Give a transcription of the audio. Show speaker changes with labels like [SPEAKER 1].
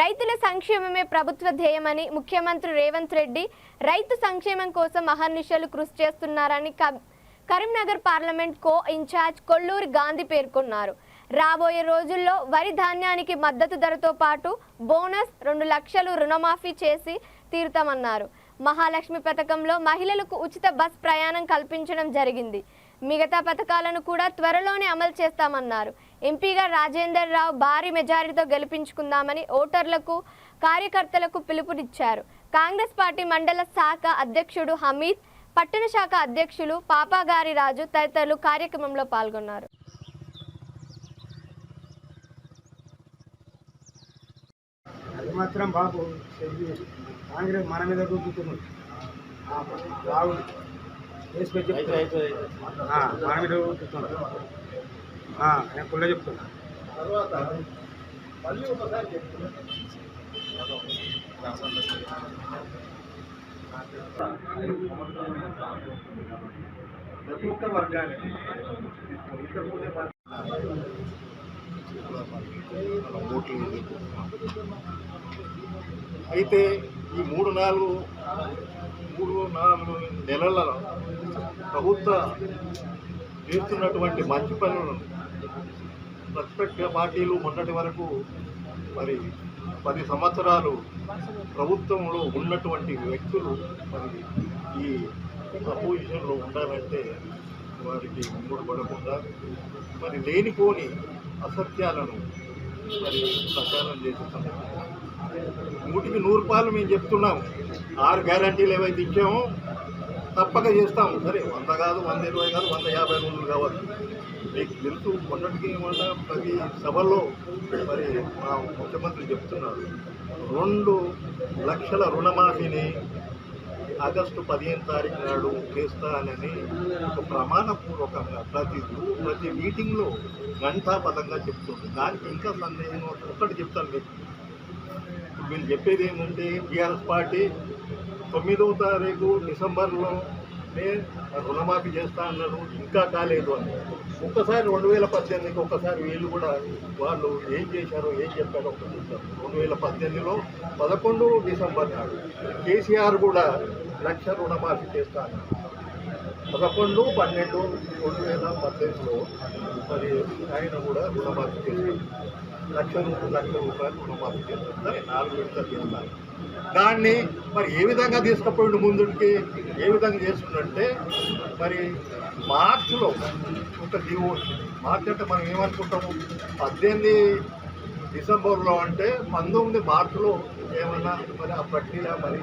[SPEAKER 1] రైతుల సంక్షేమమే ప్రభుత్వ ధ్యేయమని ముఖ్యమంత్రి రేవంత్ రెడ్డి రైతు సంక్షేమం కోసం అహర్నిశలు కృషి చేస్తున్నారని Karimnagar parliament co incharge Kolluri Gandhi పేర్కొన్నారు. రాబోయే రోజుల్లో వరి ధాన్యానికి మద్దతు ధరతో పాటు బోనస్ రెండు లక్షలు రుణమాఫీ చేసి తీరుతామన్నారు. మహాలక్ష్మి పథకంలో మహిళలకు ఉచిత బస్ ప్రయాణం కల్పించడం జరిగింది. మిగతా పథకాలను కూడా త్వరలోనే అమలు చేస్తామన్నారు. ఎంపీగా రాజేందర్ రావు భారీ మెజారిటీతో గెలిపించుకుందామని ఓటర్లకు కార్యకర్తలకు పిలుపునిచ్చారు. కాంగ్రెస్ పార్టీ మండల శాఖ అధ్యక్షుడు హమీద్ పట్టణ శాఖ అధ్యక్షులు పాపాగారి రాజు తదితరులు కార్యక్రమంలో పాల్గొన్నారు.
[SPEAKER 2] అది మాత్రం బాబు. కాంగ్రెస్ మన మీద మన మీద నేను ఫుల్గా చెప్తున్నా తర్వాత మళ్ళీ ఒకసారి చతుర్థ వర్గానికి
[SPEAKER 3] ఓట్లు వేయలేదు. అయితే ఈ మూడు నాలుగు మూడు నాలుగు నెలలలో ప్రభుత్వ చేస్తున్నటువంటి మంచి పనులను ప్రతిపక్ష పార్టీలు మొన్నటి వరకు మరి పది సంవత్సరాలు ప్రభుత్వంలో ఉన్నటువంటి వ్యక్తులు మరి ఈ అపోజిషన్లో ఉండాలంటే వారికి ముందు పడకుండా మరి లేనిపోని అసత్యాలను మరి ప్రచారం చేస్తున్నాం నూటికి నూరు పాలు మేము చెప్తున్నాం. ఆరు గ్యారంటీలు ఏవైతే ఇచ్చామో తప్పక చేస్తాము. సరే వంద కాదు వంద ఇరవై కాదు వంద యాభై రోజులు కావచ్చు. మీకు తెలుసు మొన్నటికి ఏమన్నా ప్రతి సభలో మరి మా ముఖ్యమంత్రి చెప్తున్నారు. రెండు లక్షల రుణమాఫీని ఆగస్టు పదిహేను తారీఖు నాడు చేస్తానని ఒక ప్రమాణపూర్వకంగా ప్రతి ప్రతి మీటింగ్లో గంటాపదంగా చెప్తుంది. దానికి ఇంకా సందేహం ఒక్కటి చెప్తాను మీకు. మీరు వీళ్ళు చెప్పేది ఏమంటే టీఆర్ఎస్ పార్టీ తొమ్మిదవ తారీఖు డిసెంబర్లో నేను రుణమాఫీ చేస్తా అన్నారు. ఇంకా కాలేదు అని. ఒక్కసారి రెండు వేల పద్దెనిమిదికి ఒక్కసారి వీళ్ళు కూడా వాళ్ళు ఏం చేశారో ఏం చెప్పారో ఒకటి రెండు వేల పద్దెనిమిదిలో పదకొండు డిసెంబర్ నాడు కేసీఆర్ కూడా లక్ష రుణమాఫీ చేస్తా అన్నారు. పదకొండు పన్నెండు రెండు వేల పద్దెనిమిదిలో మరి ఆయన కూడా రుణమాఫీ చేశారు. లక్ష రూపాయలు లక్ష రూపాయలు రుణమాఫీ చేస్తారు నాలుగు విడతలు చేస్తారు దాన్ని మరి ఏ విధంగా తీసుకుపోయిండు ముందుకి? ఏ విధంగా చేస్తుందంటే మరి మార్చిలో ఒక జీవో వచ్చింది. మార్చి అంటే మనం ఏమనుకుంటాము? పద్దెనిమిది డిసెంబర్లో అంటే పంతొమ్మిది మార్చిలో ఏమన్నా మరి ఆ పట్టిలా మరి